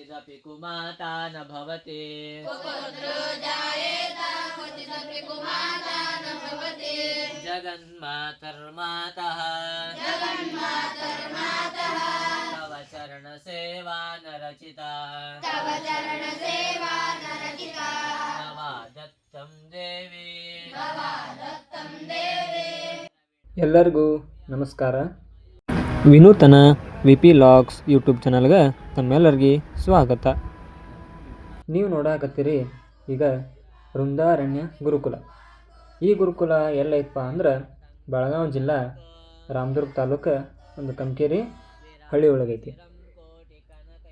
क्वचिदपि कुमाता न भवति जगन्मातर्मातः तव चरणसेवा न रचिता नवा दत्तं देवी ಎಲ್ಲರಿಗೂ ನಮಸ್ಕಾರ ವಿನೂತನ ವಿ ಪಿ ಲಾಗ್ಸ್ ಯೂಟ್ಯೂಬ್ ಚಾನಲ್ಗೆ ತಮ್ಮೆಲ್ಲರಿಗೆ ಸ್ವಾಗತ. ನೀವು ನೋಡಾಕತ್ತೀರಿ ಈಗ ವೃಂದಾರಣ್ಯ ಗುರುಕುಲ. ಈ ಗುರುಕುಲ ಎಲ್ಲೈತಪ್ಪ ಅಂದ್ರೆ ಬೆಳಗಾವಿ ಜಿಲ್ಲಾ ರಾಮದುರ್ಗ ತಾಲೂಕು ಒಂದು ಕಂಕೇರಿ ಹಳ್ಳಿ ಒಳಗೈತಿ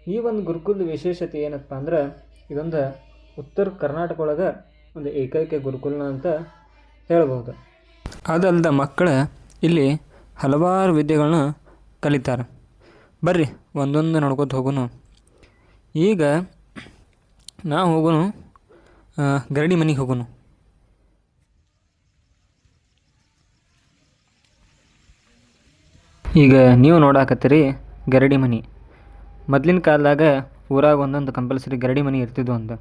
ಈ ಒಂದು ಗುರುಕುಲದ ವಿಶೇಷತೆ ಏನಪ್ಪ ಅಂದ್ರೆ ಇದೊಂದು ಉತ್ತರ ಕರ್ನಾಟಕ ಒಳಗೆ ಒಂದು ಏಕೈಕ ಗುರುಕುಲನ ಅಂತ ಹೇಳ್ಬೋದು ಅದಲ್ಲದ ಮಕ್ಕಳು ಇಲ್ಲಿ ಹಲವಾರು ವಿದ್ಯೆಗಳನ್ನ ಕಲಿತಾರೆ. ಬರ್ರಿ, ಒಂದೊಂದು ನೋಡ್ಕೊತ ಹೋಗುನು. ಈಗ ನಾವು ಹೋಗುನು ಗರಡಿ ಮನೆಗೆ ಹೋಗುನು. ಈಗ ನೀವು ನೋಡಾಕತ್ತೀರಿ ಗರಡಿ ಮನೆ. ಮೊದಲಿನ ಕಾಲದಾಗ ಊರಾಗ ಒಂದೊಂದು ಕಂಪಲ್ಸರಿ ಗರಡಿ ಮನೆ ಇರ್ತಿದ್ವು ಅಂತ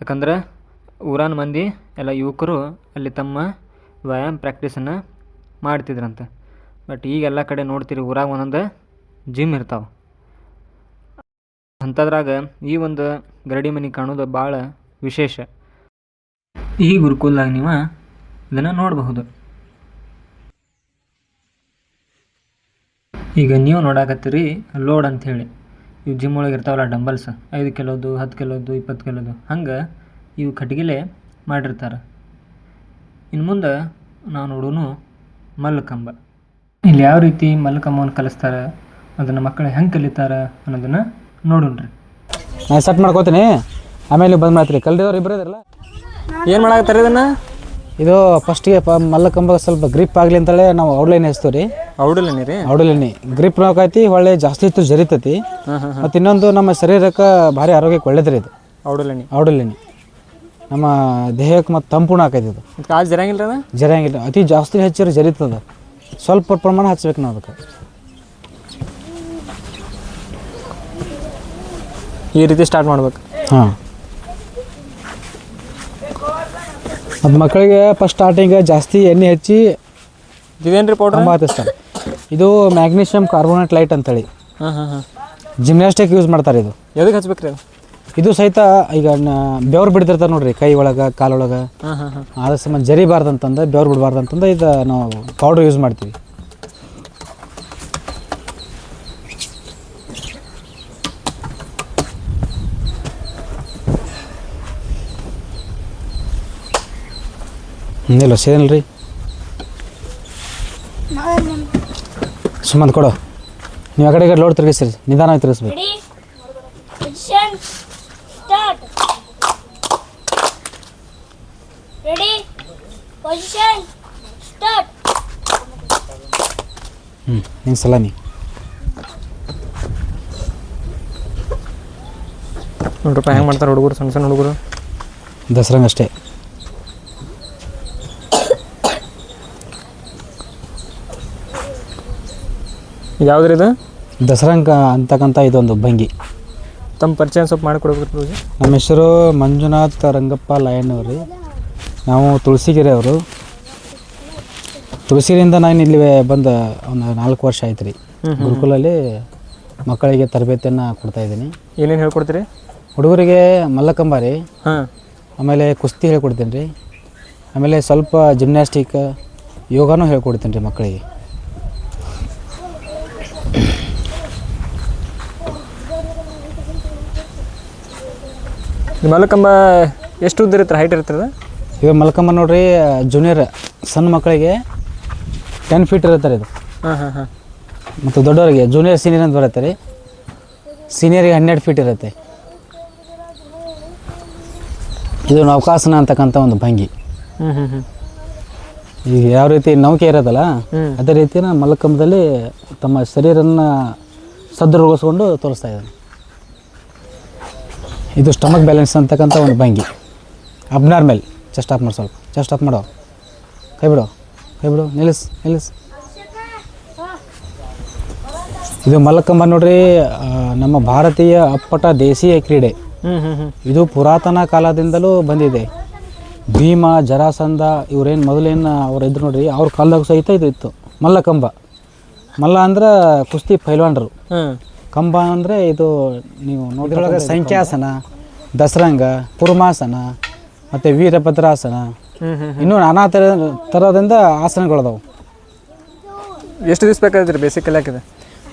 ಯಾಕಂದ್ರೆ ಊರಾನ ಮಂದಿ, ಎಲ್ಲ ಯುವಕರು ಅಲ್ಲಿ ತಮ್ಮ ವ್ಯಾಯಾಮ ಪ್ರಾಕ್ಟೀಸನ್ನು ಮಾಡ್ತಿದ್ರಂತೆ. ಬಟ್ ಈಗ ಎಲ್ಲ ಕಡೆ ನೋಡ್ತೀರಿ ಊರಾಗ ಒಂದೊಂದು ಜಿಮ್ ಇರ್ತಾವೆ. ಅಂಥದ್ರಾಗ ಈ ಒಂದು ಗರಡಿ ಮನೆ ಕಾಣೋದು ಭಾಳ ವಿಶೇಷ. ಈ ಗುರುಕುಲ್ದಾಗ ನೀವು ಇದನ್ನು ನೋಡಬಹುದು. ಈಗ ನೀವು ನೋಡಾಕತ್ತೀರಿ ಲೋಡ್ ಅಂಥೇಳಿ. ಇವು ಜಿಮ್ ಒಳಗೆ ಇರ್ತಾವಲ್ಲ ಡಂಬಲ್ಸ್ ಐದು ಕಿಲೋದು, ಹತ್ತು ಕಿಲೋದು, ಇಪ್ಪತ್ತು ಕಿಲೋದು, ಹಂಗೆ ಇವು ಕಟ್ಗಿಲೆ ಮಾಡಿರ್ತಾರೆ. ಇನ್ನು ಮುಂದೆ ನಾವು ನೋಡೋನು ಮಲ್ಲಕಂಬ ಇಲ್ಲಿ ಯಾವ ರೀತಿ ಮಲ್ಲಕಂಬವನ್ನು ಕಲಿಸ್ತಾರೆ ಅದನ್ನು ಮಕ್ಕಳು ಹೆಂಗೆ ಕಲಿತಾರೆ ಅನ್ನೋದನ್ನು ನೋಡೋಣ್ರಿ ನಾನು ಸೆಟ್ ಮಾಡ್ಕೋತೀನಿ. ಆಮೇಲೆ ಬಂದ್ ಮಾಡ್ತೀರಿ. ಕಲ್ದಿದವ್ರು ಇಬ್ಬರು ಇದ್ರಲ್ಲ? ಏನು ಮಾಡಾಕತ್ತಾರೆ ಇದನ್ನು? ಇದು ಫಸ್ಟಿಗೆ ಪ ಮಲ್ಲಕಂಬ ಸ್ವಲ್ಪ ಗ್ರಿಪ್ ಆಗಲಿ ಅಂತೇಳಿ ನಾವು ಔಡ್ಲೈನ್ ಹಚ್ತೀವಿ ರೀ ಔಡಲೇನೆ ರೀ? ಔಡ್ಲೈನಿ ಗ್ರಿಪ್ ನೋಕೈತಿ ಒಳ್ಳೆ ಜಾಸ್ತಿ ಇತ್ತು ಜರಿತೈತಿ. ಮತ್ತು ಇನ್ನೊಂದು ನಮ್ಮ ಶರೀರಕ್ಕೆ ಭಾರಿ ಆರೋಗ್ಯಕ್ಕೆ ಒಳ್ಳೇದ್ರಿ ಇದು. ಔಡಲೇನಿ ಔಡಲೈನಿ ನಮ್ಮ ದೇಹಕ್ಕೆ ಮತ್ತು ತಂಪುಣ ಆಕೈತಿ ಇದು. ಕಾಲು ಜರಂಗಿಲ್ಲ ಜರಿಯಂಗಿಲ್ಲ. ಅತಿ ಜಾಸ್ತಿ ಹೆಚ್ಚಿರ ಜರಿತದ. ಸ್ವಲ್ಪ ಪ್ರಮಾಣ ಹಚ್ಬೇಕು ನಾವು ಅದಕ್ಕೆ. ಈ ರೀತಿ ಸ್ಟಾರ್ಟ್ ಮಾಡ್ಬೇಕು. ಹಾಂ. ಅದು ಮಕ್ಕಳಿಗೆ ಫಸ್ಟ್ ಸ್ಟಾರ್ಟಿಂಗ್ ಜಾಸ್ತಿ ಎಣ್ಣೆ ಹಚ್ಚಿ ಇದೇನು ರಿಪೋರ್ಟ್ ಪೌಡ್ರ್ ಹತ್ತಿಸ್ತಾರೆ ಇದು ಮ್ಯಾಗ್ನೀಷಿಯಮ್ ಕಾರ್ಬೋನೇಟ್ ಲೈಟ್ ಅಂತೇಳಿ. ಹಾಂ ಹಾಂ ಹಾಂ. ಜಿಮ್ನಾಸ್ಟಿಕ್ ಯೂಸ್ ಮಾಡ್ತಾರೆ ಇದು. ಎದಕ್ಕೆ ಹಚ್ಬೇಕು ರೀ ಅದು? ಇದು ಸಹಿತ ಈಗ ಬೆವ್ರು ಬಿಡ್ತಿರ್ತಾರೆ ನೋಡ್ರಿ ಕೈ ಒಳಗ ಕಾಲೊಳಗೆ ಹಾಂ ಸಮ ಜರಿಬಾರ್ದು ಅಂತಂದ ಬೆವ್ರು ಬಿಡಬಾರ್ದು ಅಂತಂದ ಇದು ನಾವು ಪೌಡರ್ ಯೂಸ್ ಮಾಡ್ತೀವಿ. ಇಲ್ಲ ಸೇನಲ್ರಿ ರೀ ಸುಮ್ಮಂದ್ ಕೊಡು. ನೀವು ಆ ಕಡೆ ಲೋಡ್ ತಿರುಗಿಸ್ರಿ ನಿಧಾನವಾಗಿ ತಿರುಗಿಸ್ಬೇಕು. Ready? Position. Start. ಹ್ಞೂ ಸಲ ನೀ. ನೋಡ್ರಪ್ಪ ಹೆಂಗೆ ಮಾಡ್ತಾರೆ ಹುಡುಗರು ಸಣ್ಣ ಸಣ್ಣ ಹುಡುಗರು? ದಸರಂಗ್ ಅಷ್ಟೇ ಯಾವ್ದ್ರಿ ಇದು? ದಸರಂಗ ಅಂತಕ್ಕಂಥ ಇದೊಂದು ಭಂಗಿ. ತಮ್ಮ ಪರಿಚಯ ಸ್ವಲ್ಪ ಮಾಡಿಕೊಡ್ಬೇಕು ನಮ್ಮ ಹೆಸರು ಮಂಜುನಾಥ್ ರಂಗಪ್ಪ ಲಾಯನ್ ಅವ್ರಿ ನಾವು ತುಳಸಿಗೆರೆ ಅವರು. ತುಳಸಿರಿಂದ ನಾನು ಇಲ್ಲಿ ಬಂದ ಒಂದು ನಾಲ್ಕು ವರ್ಷ ಆಯ್ತು ರೀ ಗುರುಕುಲಲ್ಲಿ ಮಕ್ಕಳಿಗೆ ತರಬೇತಿಯನ್ನು ಕೊಡ್ತಾ ಇದ್ದೀನಿ. ಏನೇನು ಹೇಳ್ಕೊಡ್ತೀರಿ? ಹುಡುಗರಿಗೆ ಮಲ್ಲಕಂಬಾರಿ ಆಮೇಲೆ ಕುಸ್ತಿ ಹೇಳ್ಕೊಡ್ತೀನಿ ರೀ ಆಮೇಲೆ ಸ್ವಲ್ಪ ಜಿಮ್ನಾಸ್ಟಿಕ್ ಯೋಗನೂ ಹೇಳ್ಕೊಡ್ತೀನಿ ರೀ ಮಕ್ಕಳಿಗೆ ಮಲ್ಲಕಂಬ ಎಷ್ಟು ಉದ್ದ ಇರುತ್ತೆ ಹೈಟ್ ಇರ್ತದೆ ಇದು ಮಲ್ಕಮ್ಮ ನೋಡ್ರಿ ಜೂನಿಯರ್ ಸಣ್ಣ ಮಕ್ಕಳಿಗೆ ಟೆನ್ ಫೀಟ್ ಇರುತ್ತೆ ರೀ ಇದು. ಹಾಂ ಹಾಂ ಹಾಂ. ಮತ್ತು ದೊಡ್ಡವರಿಗೆ ಜೂನಿಯರ್ ಸೀನಿಯರ್ ಅಂತ ಬರುತ್ತೆ ರೀ. ಸೀನಿಯರ್ಗೆ ಹನ್ನೆರಡು ಫೀಟ್ ಇರುತ್ತೆ. ಇದು ನೌಕಾಸನ ಅಂತಕ್ಕಂಥ ಒಂದು ಭಂಗಿ. ಹ್ಞೂ ಹ್ಞೂ ಹ್ಞೂ ಈಗ ಯಾವ ರೀತಿ ನೌಕೆ ಇರೋದಲ್ಲ. ಅದೇ ರೀತಿನ ಮಲ್ಲಕಂಬದಲ್ಲಿ ತಮ್ಮ ಶರೀರನ ಸದೃಢಗೊಳಿಸ್ಕೊಂಡು ತೋರಿಸ್ತಾ ಇದ್ದಾನೆ. ಇದು ಸ್ಟಮಕ್ ಬ್ಯಾಲೆನ್ಸ್ ಅಂತಕ್ಕಂಥ ಒಂದು ಭಂಗಿ. ಅಬ್ನಾರ್ಮಲ್ ಚೆಸ್ಟ್ ಆಫ್ ಮಾಡು ಸ್ವಲ್ಪ. ಚೆಸ್ಟ್ ಆಫ್ ಮಾಡೋ ಕೈ ಬಿಡು. ಕೈ ಬಿಡು. ನಿಲ್ಲಿಸ್ ನಿಲ್ಲಿಸ್. ಇದು ಮಲ್ಲಕಂಬ ನೋಡ್ರಿ ನಮ್ಮ ಭಾರತೀಯ ಅಪ್ಪಟ ದೇಶೀಯ ಕ್ರೀಡೆ. ಇದು ಪುರಾತನ ಕಾಲದಿಂದಲೂ ಬಂದಿದೆ. ಭೀಮ ಜರಾಸಂಧ ಇವ್ರೇನು ಮೊದಲೇನು ಅವ್ರು ಇದ್ರು ನೋಡ್ರಿ ಅವ್ರ ಕಾಲದಾಗ ಸಹಿತ ಇದು ಇತ್ತು. ಮಲ್ಲಕಂಬ ಮಲ್ಲ ಅಂದ್ರೆ ಕುಸ್ತಿ ಪೈಲ್ವಾನ್ರು. ಕಂಬ ಅಂದರೆ ಇದು ನೀವು ನೋಡಿದ್ರೊಳಗೆ ಸಂಖ್ಯಾಸನ ದಸರಂಗ ಕುರ್ಮಾಸನ ಮತ್ತು ವೀರಭದ್ರಾಸನ. ಆಸನ ಇನ್ನೂ ನಾನಾ ಥರ ಥರದಿಂದ ಆಸನಗಳದಾವು. ಎಷ್ಟು ದಿವಸ ಬೇಕಾಗಿದ್ರಿ ಬೇಸಿಕ್ ಕಲಿಯಾಕಿದೆ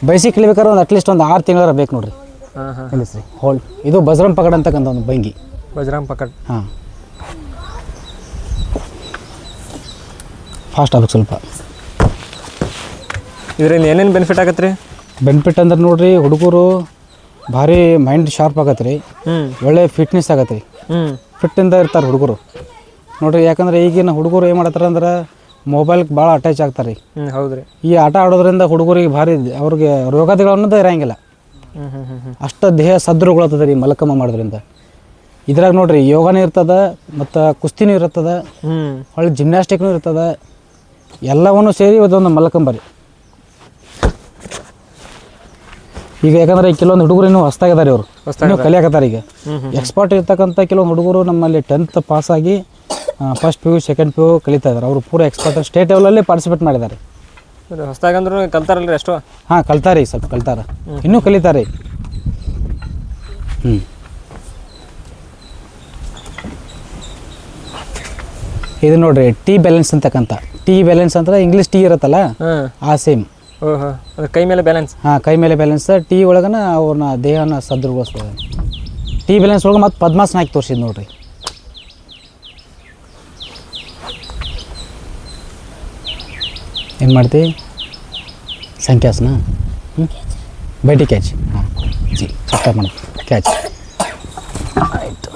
ಬೈಸಿಕ್ ಕಲಿಬೇಕಾದ್ರೆ ಒಂದು ಅಟ್ಲೀಸ್ಟ್ ಒಂದು ಆರು ತಿಂಗಳ ಬೇಕು ನೋಡ್ರಿ. ಹಾಂ ಹಾಂ ಕಲಿಸ್ರಿ ಹೋಲ್ ಇದು ಬಜರಂಗ್ ಪಕಡ್ ಅಂತಕ್ಕಂಥ ಒಂದು ಭಂಗಿ ಬಜರಂಗ್ ಪಕಡ್. ಹಾಂ. ಫಾಸ್ಟ್ ಆಗ್ಬೇಕು ಸ್ವಲ್ಪ. ಇದರಿಂದ ಏನೇನು ಬೆನಿಫಿಟ್ ಆಗತ್ತೆ ರೀ ಬೆನಿಫಿಟ್ ಅಂದ್ರೆ ನೋಡ್ರಿ ಹುಡುಗರು ಭಾರಿ ಮೈಂಡ್ ಶಾರ್ಪ್ ಆಗತ್ತೆ ರೀ ಒಳ್ಳೆ ಫಿಟ್ನೆಸ್ ಆಗತ್ತೆ ರೀ ಹ್ಞೂ ಫಿಟ್ಟಿಂದ ಇರ್ತಾರೆ ಹುಡುಗರು. ನೋಡ್ರಿ ಯಾಕಂದ್ರೆ ಈಗಿನ ಹುಡುಗರು ಏನು ಮಾಡತ್ತಾರ ಅಂದ್ರೆ ಮೊಬೈಲ್ಗೆ ಭಾಳ ಅಟ್ಯಾಚ್ ಆಗ್ತಾರೆ. ರೀ ಹ್ಞೂ ಹೌದು ರೀ ಈ ಆಟ ಆಡೋದ್ರಿಂದ ಹುಡುಗರಿಗೆ ಭಾರಿ ಅವ್ರಿಗೆ ರೋಗಾದಿಗಳು ಅನ್ನೋದೇ ಇರಂಗಿಲ್ಲ ಅಷ್ಟು ದೇಹ ಸದೃಢಗೊಳ್ತದೆ ರೀ ಮಲಕಮ್ಮ ಮಾಡೋದ್ರಿಂದ. ಇದ್ರಾಗ ನೋಡ್ರಿ ಯೋಗನೂ ಇರ್ತದ ಮತ್ತು ಕುಸ್ತಿನೂ ಇರ್ತದ ಹೊಳ್ಳಿ ಜಿಮ್ನಾಸ್ಟಿಕ್ನೂ ಇರ್ತದ ಎಲ್ಲವನ್ನೂ ಸೇರಿ ಇದೊಂದು ಮಲಕಂಬ ರೀ. ಈಗ ಯಾಕಂದ್ರೆ ಈ ಕೆಲವೊಂದು ಹುಡುಗರು ಇನ್ನೂ ಹೊಸ್ತಾಗಿದ್ದಾರೆ ಇವರು. ಇನ್ನೂ ಕಲಿಯಾಕತ್ತಾರೆ ಈಗ. ಎಕ್ಸ್ಪರ್ಟ್ ಇರ್ತಕ್ಕಂಥ ಕೆಲವೊಂದು ಹುಡುಗರು ನಮ್ಮಲ್ಲಿ ಟೆಂತ್ ಆಗಿ first P U second P U ಕಲಿತಾ ಇದ್ದಾರೆ. ಅವರು ಪೂರ ಎಕ್ಸ್ಪರ್ಟ್ ಸ್ಟೇಟ್ ಲೆವೆಲಲ್ಲಿ ಪಾರ್ಟಿಸಿಪೇಟ್ ಮಾಡಿದ್ದಾರೆ. ಹೊಸ್ತಾಗಂದ್ರೂ ಕಲ್ತಾರಲ್ಲ ಕಲ್ತಾರಲ್ರಿ ಎಷ್ಟು ಹಾಂ ಕಲ್ತಾರೆ ಸ್ವಲ್ಪ ಕಲ್ತಾರ. ಇನ್ನೂ ಕಲಿತಾರೆ. ಹ್ಞೂ ಇದು ನೋಡ್ರಿ ಟಿ ಬ್ಯಾಲೆನ್ಸ್ ಅಂತಕ್ಕಂಥ. ಟಿ ಬ್ಯಾಲೆನ್ಸ್ ಅಂದ್ರೆ ಇಂಗ್ಲೀಷ್ ಟಿ ಇರುತ್ತಲ್ಲ? ಆ ಸೇಮ್ ಕೈ ಮೇಲೆ ಬ್ಯಾಲೆನ್ಸ್ ಹಾಂ ಕೈ ಮೇಲೆ ಬ್ಯಾಲೆನ್ಸ್ ಟಿ ಒಳಗನ ಅವ್ರನ್ನ ದೇಹನ ಸದೃಢಗೊಳಿಸ್ತದೆ ಟಿ ಬ್ಯಾಲೆನ್ಸ್ ಒಳಗೆ ಮತ್ತೆ ಪದ್ಮಾಸನ ಹಾಕಿ ತೋರಿಸಿದ್ ನೋಡ್ರಿ. ಏನು ಮಾಡ್ತಿ? ಸಂಖ್ಯಾಸನ? ಹ್ಞೂ ಬೈಟಿ ಕ್ಯಾಚ್ ಹಾಂ ಜಿ ಕಷ್ಟ ಮಾಡಿ. ಕ್ಯಾಚ್ ಆಯಿತು.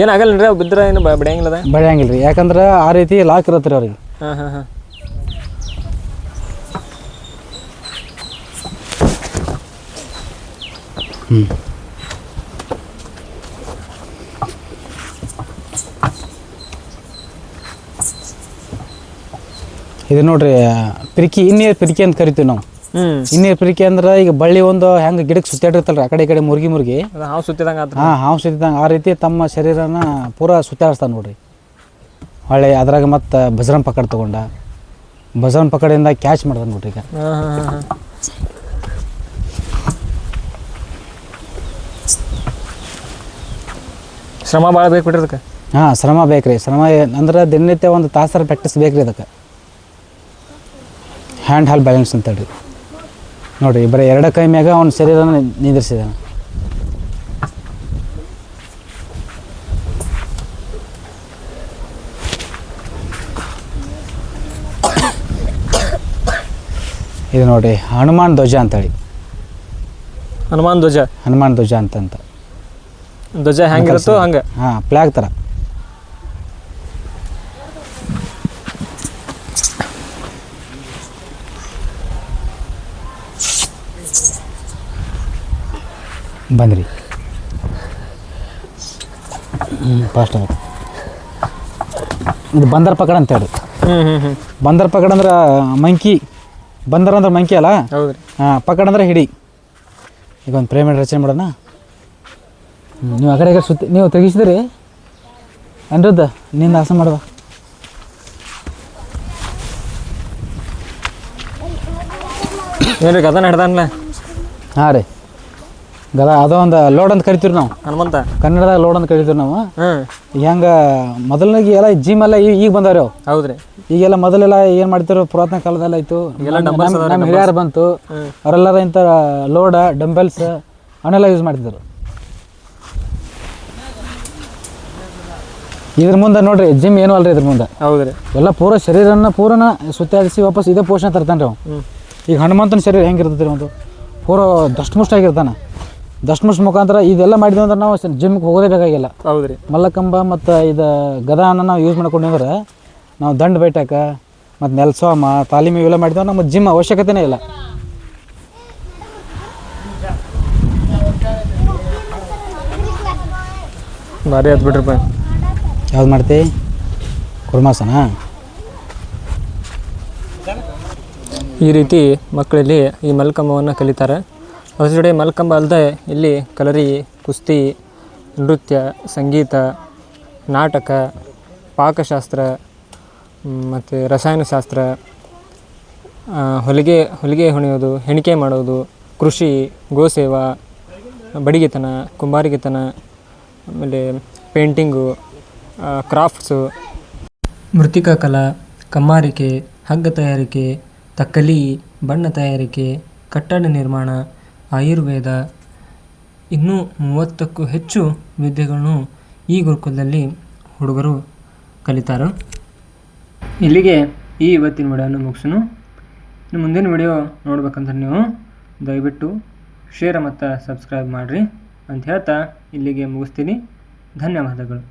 ಏನಾಗಲ್ಲ ರೀ ಅವು ಬಿದ್ದರೆ ಏನು ಬ- ಬಿಡಂಗಿಲ್ಲ ಅದ ಬೆಳೆಯಂಗಿಲ್ಲ ರೀ ಯಾಕಂದ್ರೆ ಆ ರೀತಿ ಲಾಕ್ ಇರುತ್ತೆ ರೀ ಅವ್ರಿಗೆ. ಹಾಂ ಹಾಂ ಹಾಂ. ಹ್ಞೂ ಇದು ನೋಡ್ರಿ ಪಿರಿಕಿ ಇನ್ನೀರ್ ಪಿರಿಕಿ ಅಂತ ಕರಿತೀವಿ ನಾವು. ಇನ್ನೀರ್ ಪಿರಿಕಿ ಅಂದ್ರೆ ಈಗ ಬಳ್ಳಿ ಒಂದು ಹೆಂಗೆ ಗಿಡಕ್ಕೆ ಸುತ್ತಾಡಿರ್ತಲ್ರಿ ಆ ಕಡೆ ಈ ಕಡೆ ಮುರುಗಿ ಮುರುಗಿ. ಹಾವು ಸುತ್ತಿದಂಗೆ ಹಾಂ ಹಾವು ಸುತ್ತಿದಂಗೆ ಆ ರೀತಿ ತಮ್ಮ ಶರೀರನ ಪೂರಾ ಸುತ್ತಾಡಿಸ್ತಾನೆ ನೋಡ್ರಿ. ಹೊಳ್ಳಿ ಅದ್ರಾಗ ಮತ್ತು ಬಜರಂಗ್ ಪಕಡ್ ತೊಗೊಂಡ. ಬಜರಂಗ್ ಪಕಡಿಂದ ಕ್ಯಾಚ್ ಮಾಡ್ತಾನೆ ನೋಡ್ರಿ ಈಗ ಹಾಂ ಹಾಂ ಹಾಂ ಹಾಂ ಶ್ರಮ ಭಾಳ ಬೇಕು ಬಿಡ್ರಿ ಅದಕ್ಕೆ. ಹಾಂ ಶ್ರಮ ಬೇಕ್ರಿ. ಶ್ರಮ ಏನ್- ಅಂದ್ರೆ ದಿನನಿತ್ಯ ಒಂದು ತಾಸರ ಪ್ರಾಕ್ಟೀಸ್ ರೀ ಅದಕ್ಕೆ. ಹ್ಯಾಂಡ್ ಹಾಲ್ ಬ್ಯಾಲೆನ್ಸ್ ಅಂತ ಹೇಳಿ. ನೋಡಿರಿ ಬರೀ ಎರಡು ಕೈ ಮ್ಯಾಗ ಅವ್ನ ಶರೀರನ ನಿಂದಿರ್ಸಿದಾನೆ. ಇದು ನೋಡಿ ಹನುಮಾನ್ ಧ್ವಜ ಅಂತೇಳಿ ಹನುಮಾನ್ ಧ್ವಜ. ಹನುಮಾನ್ ಧ್ವಜ ಅಂತಂತ ಧ್ವಜ ಹೆಂಗಿರುತ್ತೋ ಹಂಗೆ. ಹಾಂ ಫ್ಲ್ಯಾಗ್ ಥರ ಬಂದ್ರಿ. ಫಾಸ್ಟ್ ಆಗುತ್ತೆ ಇದು ಬಂದರ್ ಪಕಡ ಅಂತ ಹೇಳಿ ಹ್ಞೂ ಹ್ಞೂ ಹ್ಞೂ ಬಂದರ್ ಪಕಡ ಅಂದ್ರೆ ಮಂಕಿ. ಬಂದರ್ ಅಂದ್ರೆ ಮಂಕಿ ಅಲ್ಲ? ಹೌದು ಹಾಂ ಪಕಡ ಅಂದ್ರೆ ಹಿಡಿ. ಈಗ ಒಂದು ಪ್ರೇಮಿಡ್ ರಚನೆ ಮಾಡೋಣ. ನೀವು ಆ ಕಡೆ ಕಡೆ ಸುತ್ತಿ ನೀವು ತೆಗಿಸಿದ್ರಿ ಅನಿರುದ್ಧ ನಿಂದ ಆಸೆ ಮಾಡುವ ಏನು ರೀ ಗದನ ಹಿಡ್ದಾನಲ್ಲ ಹಾಂ ರೀ. ಗದ ಅದೋ ಒಂದು ಲೋಡ್ ಅಂತ ಕರಿತೀವಿ ನಾವು. ಹನುಮಂತ? ಕನ್ನಡದಾಗ ಲೋಡ್ ಅಂತ ಕರಿತೀವಿ ನಾವು. ಹೆಂಗ ಮೊದಲನಾಗಿ ಎಲ್ಲ ಜಿಮ್ ಎಲ್ಲ ಈಗ ಬಂದವ್ರಿ ಅವು. ಹೌದು ರೀ ಈಗೆಲ್ಲ ಮೊದಲೆಲ್ಲ ಏನು ಮಾಡ್ತಿರೋ ಪುರಾತನ ಕಾಲದಲ್ಲಿ ಆಯಿತು ನಮ್ಮ ನಮ್ಮ ಹಿರಿಯರು ಬಂತು. ಅವರೆಲ್ಲರ ಇಂಥ ಲೋಡ ಡಂಬೆಲ್ಸ್ ಅವನ್ನೆಲ್ಲ ಯೂಸ್ ಮಾಡ್ತಿದ್ರು. ಇದ್ರ ಮುಂದೆ ನೋಡ್ರಿ ಜಿಮ್ ಏನು ಅಲ್ರಿ ಇದ್ರ ಮುಂದೆ. ಹೌದು ರೀ. ಎಲ್ಲ ಪೂರ ಶರೀರನ್ನ ಪೂರನ ಸುತ್ತಾಡಿಸಿ ವಾಪಸ್ ಇದೇ ಪೋಷಣೆ ತರ್ತಾನೆ ರೀ ಅವ ಈಗ ಹನುಮಂತನ ಶರೀರ ಹೆಂಗಿರ್ತದ್ರಿ ಒಂದು? ಪೂರ ದಷ್ಟಮುಷ್ಟ ಆಗಿರ್ತಾನೆ. ದಷ್ಟಮುಷ್ಟ ಮುಖಾಂತರ ಇದೆಲ್ಲ ಮಾಡಿದ್ವಿ ಅಂದ್ರೆ ನಾವು ಜಿಮ್ಗೆ ಹೋಗೋದೇ ಬೇಕಾಗಿಲ್ಲ. ಹೌದ್ರಿ ರೀ. ಮಲ್ಲಕಂಬ ಮತ್ತು ಇದು ಗದಾನ ನಾವು ಯೂಸ್ ಮಾಡ್ಕೊಂಡ್ರೆ ನಾವು ದಂಡ ಬೇಟಕ ಮತ್ತು ನೆಲ್ಸೋಮ ತಾಲೀಮು ಇವೆಲ್ಲ ಮಾಡಿದ್ವಿ ನಮ್ಮ ಜಿಮ್ ಅವಶ್ಯಕತೆನೇ ಇಲ್ಲ. ಭಾರಿ ಆಯ್ತು ಬಿಡ್ರಿಪ್ಪ ಯಾವ್ದು ಮಾಡ್ತಿ? ಕುರ್ಮಾಸನ? ಈ ರೀತಿ ಮಕ್ಕಳಲ್ಲಿ ಈ ಮಲ್ಕಂಬವನ್ನು ಕಲಿತಾರೆ. ಅದ್ರ ಮಲ್ಕಂಬ ಅಲ್ಲದೆ ಇಲ್ಲಿ ಕಲರಿ, ಕುಸ್ತಿ, ನೃತ್ಯ, ಸಂಗೀತ, ನಾಟಕ, ಪಾಕಶಾಸ್ತ್ರ ಮತ್ತು ರಸಾಯನಶಾಸ್ತ್ರ ಹೊಲಿಗೆ ಹೊಲಿಗೆ ಹೊಣೆಯೋದು, ಹೆಣಿಕೆ ಮಾಡೋದು, ಕೃಷಿ, ಗೋಸೇವಾ, ಬಡಿಗೆತನ, ಕುಂಬಾರಿಗೆತನ, ಆಮೇಲೆ ಪೇಂಟಿಂಗು. ಕ್ರಾಫ್ಟ್ಸು. ಮೃತಿಕ ಕಲಾ, ಕಮ್ಮಾರಿಕೆ, ಹಗ್ಗ ತಯಾರಿಕೆ, ತಕ್ಕಲಿ, ಬಣ್ಣ ತಯಾರಿಕೆ, ಕಟ್ಟಡ ನಿರ್ಮಾಣ, ಆಯುರ್ವೇದ, ಇನ್ನೂ ಮೂವತ್ತಕ್ಕೂ ಹೆಚ್ಚು ವಿದ್ಯೆಗಳನ್ನು ಈ ಗುರುಕುಲದಲ್ಲಿ ಹುಡುಗರು ಕಲಿತಾರೆ. ಇಲ್ಲಿಗೆ ಈ ಇವತ್ತಿನ ವಿಡಿಯೋನ ಮುಗಿಸೋನು. ಇನ್ನು ಮುಂದಿನ ವಿಡಿಯೋ ನೋಡ್ಬೇಕಂದ್ರೆ ನೀವು ದಯವಿಟ್ಟು ಶೇರ್ ಮತ್ತು ಸಬ್ಸ್ಕ್ರೈಬ್ ಮಾಡಿರಿ ಅಂತ ಹೇಳ್ತಾ ಇಲ್ಲಿಗೆ ಮುಗಿಸ್ತೀನಿ. ಧನ್ಯವಾದಗಳು.